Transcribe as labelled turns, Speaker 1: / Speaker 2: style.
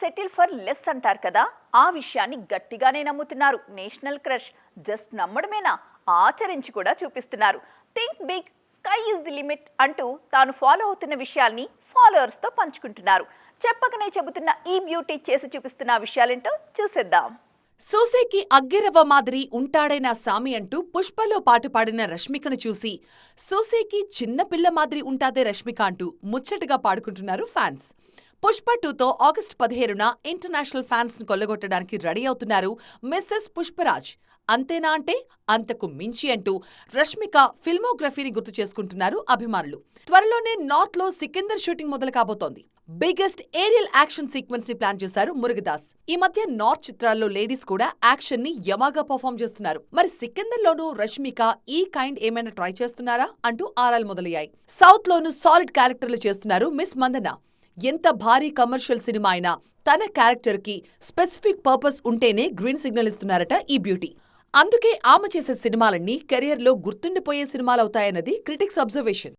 Speaker 1: Settle for less అంటారు కదా ఆ విషయాన్ని గట్టిగానే నమ్ముతున్నారు. నేషనల్ క్రష్ జస్ట్ నమ్మడమేనా? ఆచరించి కూడా చూపిస్తున్నారు. Think big sky is the limit అంటూ తాను ఫాలో అవుతున్న విషయాల్ని ఫాలోవర్స్తో పంచుకుంటున్నారు. చెప్పకనే చెబుతున్న ఈ బ్యూటీ చేసి చూపిస్తున్న విషయాలేంటో చూసేద్దాం.
Speaker 2: సోసేకి అగ్గిరవ్వ మాదిరి ఉంటాడైనా సామి అంటూ పుష్పలో పాటు పాడిన రష్మికను చూసి సోసేకి చిన్న పిల్ల మాదిరి ఉంటాదే రష్మిక అంటూ ముచ్చటగా పాడుకుంటున్నారు ఫ్యాన్స్. పుష్ప టూతో ఆగస్టు పదిహేనున ఇంటర్నేషనల్ ఫ్యాన్స్ను కొల్లగొట్టడానికి రెడీ అవుతున్నారు మిస్సెస్ పుష్పరాజ్. అంతేనా అంటే అంతకు మించి అంటూ రష్మిక ఫిల్మోగ్రఫీని గుర్తు చేసుకుంటున్నారు అభిమానులు. త్వరలోనే నార్త్లో సికిందర్ షూటింగ్ మొదలు కాబోతోంది. బిగ్గెస్ట్ ఏరియల్ యాక్షన్ సీక్వెన్స్ని ప్లాన్ చేశారు మురుగదాస్. ఈ మధ్య నార్త్ చిత్రాల్లో లేడీస్ కూడా యాక్షన్ని యమాగా పర్ఫామ్ చేస్తున్నారు. మరి సికిందర్ లోనూ రష్మిక ఈ కైండ్ ఏమైనా ట్రై చేస్తున్నారా? అంటూ ఆరాలు మొదలయ్యాయి. సౌత్ లోనూ సాలిడ్ క్యారెక్టర్లు చేస్తున్నారు మిస్ మందన. ఎంత భారీ కమర్షియల్ సినిమా అయినా తన క్యారెక్టర్కి స్పెసిఫిక్ పర్పస్ ఉంటేనే గ్రీన్ సిగ్నల్ ఇస్తున్నారట ఈ బ్యూటీ. అందుకే ఆమె చేసే సినిమాలన్నీ కెరియర్లో గుర్తుండిపోయే సినిమాలవుతాయన్నది క్రిటిక్స్ అబ్జర్వేషన్.